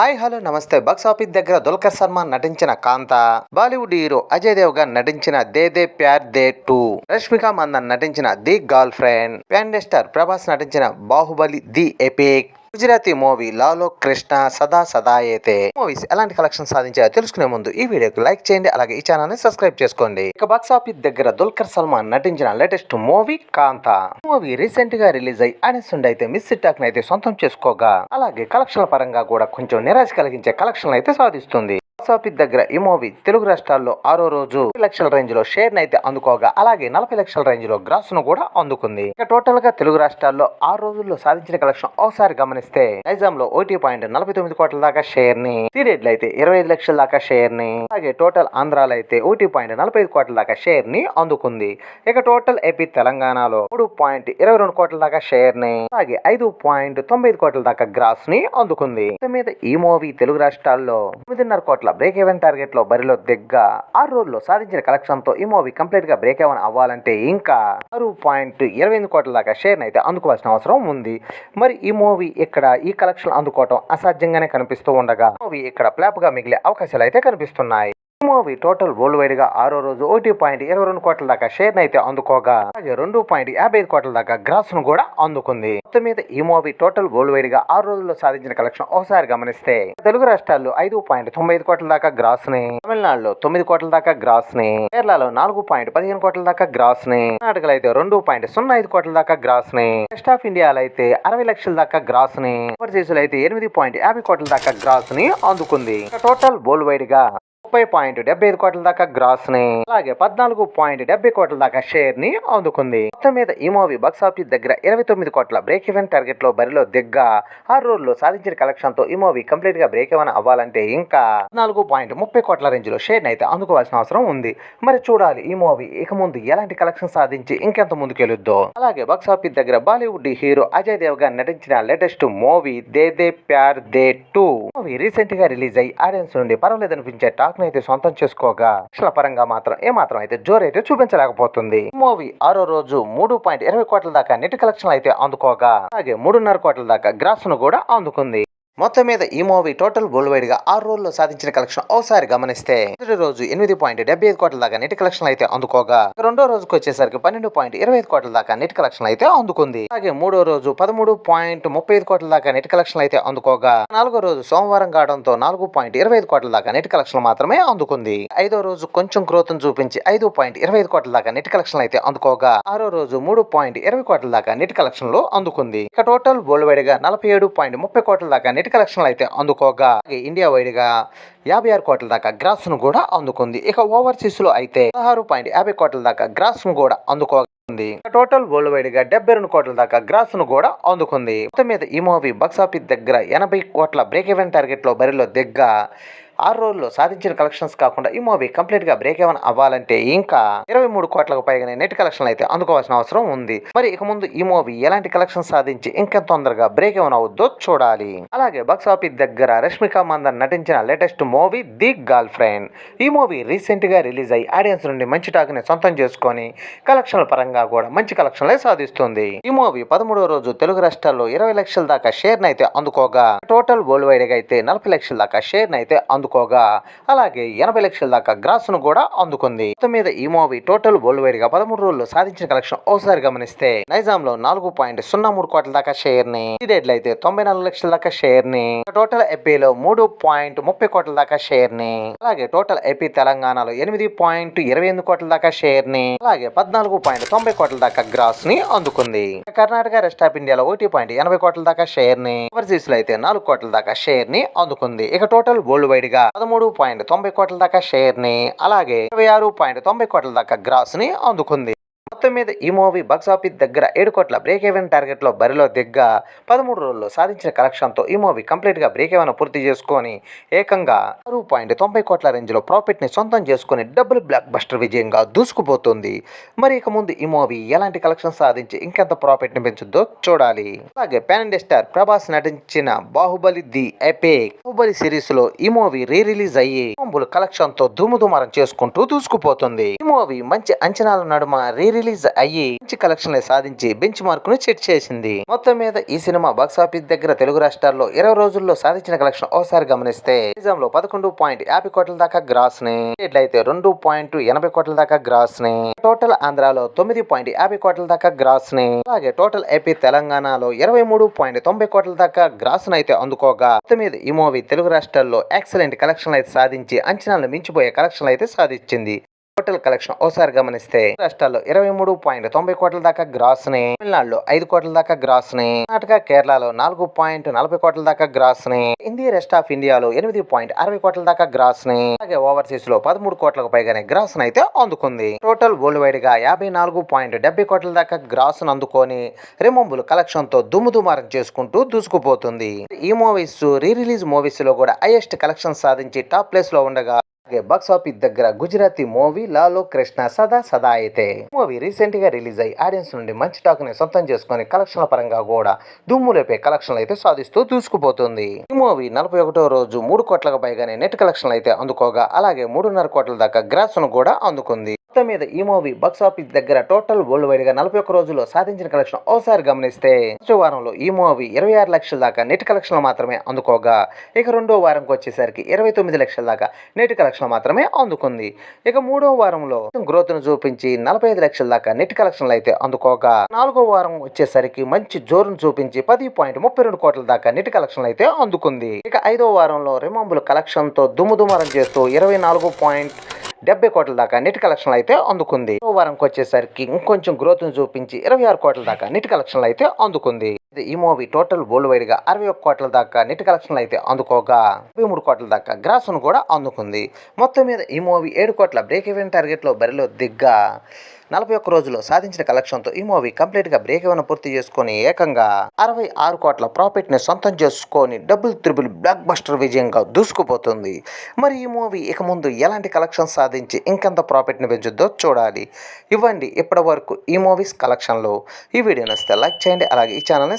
Hi hello నమస్తే. Box office దగ్గర దుల్కర్ సల్మాన్ నటించిన కాంత బాలీవుడ్ హీరో అజయ్ దేవ్గా నటించిన దే దే ప్యార్ దే టూ రష్మిక మందన్ నటించిన the girlfriend pan star Prabhas నటించిన Baahubali the epic. Gujarati movie Laalo Krishna Sada సదా అయితే మూవీస్ ఎలాంటి కలెక్షన్ సాధించాయో తెలుసుకునే ముందు ఈ వీడియోకి లైక్ చేయండి అలాగే ఈ ఛానల్ని సబ్స్క్రైబ్ చేసుకోండి. ఇక బాక్స్ ఆఫీస్ దగ్గర దుల్కర్ సల్మాన్ నటించిన లేటెస్ట్ మూవీ కాంత. మూవీ రీసెంట్గా రిలీజ్ అయ్యి ఆడియన్స్ అయితే మిస్ టాక్ అయితే సొంతం చేసుకోగా. అలాగే కలెక్షన్ల పరంగా కూడా కొంచెం నిరాశ కలిగించే కలెక్షన్ అయితే సాధిస్తుంది. బాక్స్ ఆఫీస్ దగ్గర ఈ మూవీ తెలుగు రాష్ట్రాల్లో ఆరో రోజు లక్షల రేంజ్లో షేర్ అయితే అందుకోగా అలాగే నలభై లక్షల రేంజ్లో గ్రాస్ను కూడా అందుకుంది. ఇక టోటల్గా తెలుగు రాష్ట్రాల్లో ఆరు రోజుల్లో సాధించిన కలెక్షన్ ఒకసారి గమనిస్తే నైజాం లో ఒకటి పాయింట్ నలభై తొమ్మిది కోట్ల దాకా షేర్ని సీరియడ్ అయితే ఇరవై ఐదు లక్షల దాకా షేర్ని అలాగే టోటల్ ఆంధ్రాలో అయితే ఒకటి పాయింట్ నలభై ఐదు కోట్ల దాకా షేర్ని అందుకుంది. ఇక టోటల్ ఏపీ తెలంగాణలో మూడు పాయింట్ ఇరవై రెండు కోట్ల దాకా షేర్ని అలాగే ఐదు పాయింట్ తొంభై ఐదు కోట్ల దాకా గ్రాస్ని అందుకుంది మీద ఈ మూవీ తెలుగు రాష్ట్రాల్లో తొమ్మిదిన్నర కోట్ల బ్రేక్ ఈవెన్ టార్గెట్లో బరిలో దిగ్గ ఆరు రోజుల్లో సాధించిన కలెక్షన్తో ఈ మూవీ కంప్లీట్గా బ్రేక్ ఈవెన్ అవ్వాలంటే ఇంకా ఆరు పాయింట్ ఇరవై ఎనిమిది కోట్ల దాకా షేర్ని అయితే అందుకోవాల్సిన అవసరం ఉంది. మరి ఈ మూవీ ఇక్కడ ఈ కలెక్షన్ అందుకోవటం అసాధ్యంగానే కనిపిస్తూ ఉండగా మూవీ ఇక్కడ ప్లాప్గా మిగిలే అవకాశాలు అయితే కనిపిస్తున్నాయి. మూవీ టోటల్ వరల్డ్ వైడ్గా ఆరో రోజు ఒకటి పాయింట్ ఇరవై రెండు కోట్ల దాకా షేర్ అయితే అందుకోగా. అలాగే రెండు పాయింట్ యాభై ఐదు కోట్ల దాకా గ్రాస్ను కూడా అందుకుంది. మొత్తం మీద ఈ మూవీ టోటల్ వరల్డ్ వైడ్గా ఆరు రోజుల్లో సాధించిన కలెక్షన్ ఒకసారి గమనిస్తే తెలుగు రాష్ట్రాల్లో ఐదు పాయింట్ తొంభై ఐదు కోట్ల దాకా గ్రాస్ని తమిళనాడులో తొమ్మిది కోట్ల దాకా గ్రాస్ని కేరళలో నాలుగు పాయింట్ పదిహేను కోట్ల దాకా గ్రాస్ని కర్ణాటకలో అయితే రెండు పాయింట్ సున్నా ఐదు కోట్ల దాకా గ్రాస్ని వెస్ట్ ఆఫ్ ఇండియాలో అయితే అరవై లక్షల దాకా గ్రాస్ని ఓవర్సీస్లో అయితే ఎనిమిది పాయింట్ యాభై కోట్ల దాకా గ్రాస్ని అందుకుంది. టోటల్ వరల్డ్ వైడ్గా ముప్పై పాయింట్ డెబ్బై ఐదు కోట్ల దాకా గ్రాస్ని అలాగే పద్నాలుగు పాయింట్ డెబ్బై కోట్ల దాకా షేర్ని అందుకుంది. మొత్తం మీద ఈ మూవీ బాక్స్ ఆఫీస్ దగ్గర ఇరవై తొమ్మిది కోట్ల బ్రేక్ ఈవెన్ టార్గెట్లో బరిలో దిగ్గా ఆరు రోజుల్లో సాధించిన కలెక్షన్తో ఈ మూవీ కంప్లీట్గా బ్రేక్ ఈవెన్ అవ్వాలంటే ఇంకా నాలుగు పాయింట్ ముప్పై కోట్ల రేంజ్లో షేర్ అయితే అందుకోవాల్సిన అవసరం ఉంది. మరి చూడాలి ఈ మూవీ ఇక ముందు ఎలాంటి కలెక్షన్ సాధించి ఇంకెంత ముందుకెళ్ళుద్దో అలాగే బాక్స్ ఆఫీస్ దగ్గర బాలీవుడ్ హీరో అజయ్ దేవ్గా నటించిన latest movie De De Pyaar De two movie రీసెంట్గా రిలీజ్ అయ్యి ఆడియన్స్ నుండి పర్వాలేదు అనిపించే టాక్ ను అయితే సొంతం చేసుకోగా లక్షల పరంగా మాత్రం ఏ మాత్రం అయితే జోరు అయితే చూపించలేకపోతుంది. మూవీ ఆరో రోజు మూడు పాయింట్ ఇరవై కోట్ల దాకా నెట్ కలెక్షన్ అయితే అందుకోగా అలాగే మూడున్నర కోట్ల దాకా గ్రాస్ను కూడా అందుకుంది. మొత్తం మీద ఈ మూవీ టోటల్ వరల్డ్ వైడ్గా ఆరు రోజుల్లో సాధించిన కలెక్షన్ ఒకసారి గమనిస్తే మొదటి రోజు ఎనిమిది పాయింట్ డెబ్బై ఐదు కోట్ల దాకా నెట్ కలెక్షన్ అయితే అందుకోగా రెండో రోజుకి వచ్చేసరికి పన్నెండు పాయింట్ ఇరవై ఐదు కోట్ల దాకా నెట్ కలెక్షన్ అయితే అందుకుంది. అలాగే మూడో రోజు పదమూడు పాయింట్ ముప్పై ఐదు కోట్ల దాకా నెట్ కలెక్షన్ అయితే అందుకోగా నాలుగో రోజు సోమవారం కావడంతో నాలుగు పాయింట్ ఇరవై ఐదు కోట్ల దాకా నెట్ కలెక్షన్ మాత్రమే అందుకుంది. ఐదో రోజు కొంచెం గ్రోత్ చూపించి ఐదు పాయింట్ ఇరవై ఐదు కోట్ల దాకా నెట్ కలెక్షన్ అయితే అందుకోగా ఆరో రోజు మూడు పాయింట్ ఇరవై కోట్ల దాకా నెట్ కలెక్షన్లో అందుకుంది. ఇక టోటల్ వరల్డ్ వైడ్గా నలభై ఏడు పాయింట్ ముప్పై కోట్ల దాకా నెట్ కలెక్షన్లు అయితే అందుకోగా ఇండియా వైడ్గా యాభై ఆరు కోట్ల దాకా గ్రాస్ను కూడా అందుకుంది. ఇక ఓవర్సీస్లో అయితే పదహారు పాయింట్ యాభై కోట్ల దాకా గ్రాస్ను కూడా అందుకోగా ఉంది టోటల్ వరల్డ్ వైడ్గా డెబ్బై రెండు కోట్ల దాకా గ్రాస్ను కూడా అందుకుంది. మొత్తం మీద ఈ మూవీ బాక్సాఫీస్ దగ్గర ఎనభై కోట్ల బ్రేక్ ఈవెన్ టార్గెట్లో బరిలో దిగ్గా ఆరు రోజుల్లో సాధించిన కలెక్షన్స్ కాకుండా ఈ మూవీ కంప్లీట్గా బ్రేక్ ఏమైనా అవ్వాలంటే ఇంకా ఇరవై మూడు కోట్లకు పైగానే నెట్ కలెక్షన్ అయితే అందుకోవాల్సిన అవసరం ఉంది. మరి ఇక ముందు ఈ మూవీ ఎలాంటి కలెక్షన్ సాధించి ఇంకా తొందరగా బ్రేక్ ఏమైనా అవుద్దో చూడాలి. అలాగే బాక్స్ ఆఫీస్ దగ్గర రష్మిక మందన్ నటించిన latest movie the girlfriend ఈ మూవీ రీసెంట్గా రిలీజ్ అయ్యి ఆడియన్స్ నుండి మంచి టాక్ని సొంతం చేసుకొని కలెక్షన్ల పరంగా కూడా మంచి కలెక్షన్లే సాధిస్తుంది. ఈ మూవీ పదమూడవ రోజు తెలుగు రాష్ట్రాల్లో ఇరవై లక్షల దాకా షేర్ అయితే అందుకోగా టోటల్ వరల్డ్ వైడ్గా అయితే నలభై లక్షల దాకా షేర్ అయితే అందుకోగా. అలాగే ఎనభై లక్షల దాకా గ్రాస్ను కూడా అందుకుంది. మొత్తం మీద ఈ మూవీ టోటల్ వరల్డ్ వైడ్గా పదమూడు రోజుల్లో సాధించిన కలెక్షన్ ఒకసారి గమనిస్తే నైజాం లో నాలుగు పాయింట్ సున్నా మూడు కోట్ల దాకా షేర్ని లో అయితే తొంభై నాలుగు లక్షల దాకా షేర్ని టోటల్ ఏపీలో మూడు పాయింట్ ముప్పై కోట్ల దాకా షేర్ని అలాగే టోటల్ ఎపి తెలంగాణలో ఎనిమిది పాయింట్ ఇరవై ఎనిమిది కోట్ల దాకా షేర్ని అలాగే పద్నాలుగు పాయింట్ తొంభై కోట్ల దాకా గ్రాస్ని అందుకుంది. కర్ణాటక రెస్ట్ ఆఫ్ ఇండియాలో ఒకటి పాయింట్ ఎనభై కోట్ల దాకా షేర్ని ఓవర్సీస్లో అయితే నాలుగు కోట్ల దాకా షేర్ని అందుకుంది. ఇక టోటల్ వరల్డ్ వైడ్గా పదమూడు పాయింట్ తొంభై కోట్ల దాకా షేర్ని అలాగే ఇరవై ఆరు పాయింట్ తొంభై కోట్ల దాకా గ్రాస్ని అందుకుంది. మొత్తం మీద ఈ మూవీ బాక్స్ ఆఫీస్ దగ్గర ఏడు కోట్ల బ్రేక్ ఈవెన్ టార్గెట్లో బరిలో దిగ్గ పదమూడు రోజుల్లో సాధించిన కలెక్షన్తో ఈ మూవీ కంప్లీట్గా బ్రేక్ ఈవెన్ పూర్తి చేసుకొని ఏకంగా ఆరు పాయింట్ తొంభై కోట్ల రేంజ్లో ప్రాఫిట్ని సొంతం చేసుకుని డబుల్ బ్లాక్ బస్టర్ విజయంగా దూసుకుపోతుంది. మరి ఇక ముందు ఈ మూవీ ఎలాంటి కలెక్షన్ సాధించి ఇంకెంత ప్రాఫిట్ని పెంచుద్దో చూడాలి. అలాగే పాన్ ఇండియా స్టార్ ప్రభాస్ నటించిన బాహుబలి ది ఎపేక్ బాహుబలి సిరీస్లో ఈ మూవీ రీ రిలీజ్ అయ్యి కలెక్షన్తో చేసుకుంటూ దూసుకుపోతుంది. ఈ మూవీ మంచి అంచనాల నడుమ రీ రిలీజ్ అయ్యి మంచి కలెక్షన్ సాధించి బెంచ్ మార్క్ను సెట్ చేసింది. మొత్తం మీద ఈ సినిమా బాక్సాఫీస్ దగ్గర తెలుగు రాష్ట్రాల్లో ఇరవై రోజుల్లో సాధించిన కలెక్షన్ ఒకసారి గమనిస్తే నిజంలో పదకొండు పాయింట్ యాభై కోట్ల దాకా గ్రాస్ని అయితే రెండు పాయింట్ ఎనభై కోట్ల దాకా గ్రాస్ని టోటల్ ఆంధ్రాలో తొమ్మిది పాయింట్ యాభై కోట్ల దాకా గ్రాస్ని అలాగే టోటల్ ఏపీ తెలంగాణలో ఇరవై మూడు పాయింట్ తొంభై కోట్ల దాకా గ్రాస్ని అయితే అందుకోగా మొత్తం మీద ఈ మూవీ తెలుగు రాష్ట్రాల్లో ఎక్సలెంట్ కలెక్షన్ అయితే సాధించి అంచనాలను మించిపోయే కలెక్షన్ అయితే సాధించింది. కోటల కలెక్షన్ ఓసారి గమనిస్తే రాష్ట్రాల్లో ఇరవై మూడు పాయింట్ తొంభై కోట్ల దాకా గ్రాస్ని తమిళనాడులో ఐదు కోట్ల దాకా గ్రాస్ని కర్ణాటక కేరళలో నాలుగు పాయింట్ నలభై కోట్ల దాకా గ్రాస్ని ఇండియా రెస్ట్ ఆఫ్ ఇండియాలో ఎనిమిది పాయింట్ అరవై కోట్ల దాకా గ్రాస్ని అలాగే ఓవర్సీస్లో పదమూడు కోట్లకు పైగానే గ్రాస్ని అయితే అందుకుంది. టోటల్ వరల్డ్ వైడ్గా యాభై నాలుగు పాయింట్ డెబ్బై కోట్ల దాకా గ్రాస్ను అందుకొని రిమంబుల్ కలెక్షన్తో దుమ్ము దుమారం చేసుకుంటూ దూసుకుపోతుంది. ఈ మూవీస్ రీ రిలీజ్ మూవీస్లో కూడా హైయెస్ట్ కలెక్షన్ సాధించి టాప్ ప్లేస్లో ఉండగా అలాగే బాక్స్ ఆఫీస్ దగ్గర గుజరాతీ మూవీ లాలో కృష్ణ సదా సదా అయితే. మూవీ రీసెంట్గా రిలీజ్ అయ్యి ఆడియన్స్ నుండి మంచి టాక్ని సొంతం చేసుకుని కలెక్షన్ల పరంగా కూడా దుమ్ము లేపే కలెక్షన్లు అయితే సాధిస్తూ దూసుకుపోతుంది. ఈ మూవీ నలభై ఒకటో రోజు మూడు కోట్లకు పైగానే నెట్ కలెక్షన్లు అయితే అందుకోగా అలాగే మూడున్నర కోట్ల దాకా గ్రాస్ను కూడా అందుకుంది. మొత్తం మీద ఈ మూవీ బాక్స్ ఆఫీస్ దగ్గర టోటల్ వరల్డ్ వైడ్గా నలభై ఒక్క రోజుల్లో సాధించిన కలెక్షన్ ఓసారి గమనిస్తే ఫస్ట్ వారంలో ఈ మూవీ ఇరవై ఆరు లక్షల దాకా నెట్ కలెక్షన్ మాత్రమే అందుకోగా. ఇక రెండో వారంకి వచ్చేసరికి ఇరవై తొమ్మిది లక్షల దాకా నెట్ కలెక్షన్ మాత్రమే అందుకుంది. ఇక మూడో వారంలో గ్రోత్ను చూపించి నలభై ఐదు లక్షల దాకా నెట్ కలెక్షన్లు అయితే అందుకోగా. నాలుగో వారం వచ్చేసరికి మంచి జోరును చూపించి పది పాయింట్ ముప్పై రెండు కోట్ల దాకా నెట్ కలెక్షన్లు అయితే అందుకుంది. ఇక ఐదో వారంలో రిమంబుల్ కలెక్షన్తో దుమ్ము దుమారం చేస్తూ ఇరవై నాలుగు పాయింట్ డెబ్బై కోట్ల దాకా నెట్ కలెక్షన్లు అయితే అందుకుంది. ఓ వారంకి వచ్చేసరికి ఇంకొంచెం గ్రోత్ను చూపించి ఇరవై ఆరు కోట్ల దాకా నెట్ కలెక్షన్లు అయితే అందుకుంది. ఈ మూవీ టోటల్ వరల్డ్ వైడ్గా అరవై ఒక్క కోట్ల దాకా నెట్ కలెక్షన్లు అయితే అందుకోగా ముప్పై మూడు కోట్ల దాకా గ్రాసును కూడా అందుకుంది. మొత్తం మీద ఈ మూవీ ఏడు కోట్ల బ్రేక్ ఈవెన్ టార్గెట్లో బరిలో దిగ్గా. నలభై ఒక్క రోజుల్లో సాధించిన కలెక్షన్తో ఈ మూవీ కంప్లీట్గా బ్రేక్ ఈవెన్ పూర్తి చేసుకుని ఏకంగా అరవై ఆరు కోట్ల ప్రాఫిట్ని సొంతం చేసుకొని డబుల్ త్రిబుల్ బ్లాక్ బస్టర్ విజయంగా దూసుకుపోతుంది. మరి ఈ మూవీ ఇక ముందు ఎలాంటి కలెక్షన్ సాధించి ఇంకెంత ప్రాఫిట్ని పెంచుద్దో చూడాలి. ఇవ్వండి ఇప్పటి వరకు ఈ మూవీస్ కలెక్షన్లో ఈ వీడియో నచ్చితే లైక్ చేయండి అలాగే ఈ ఛానల్ని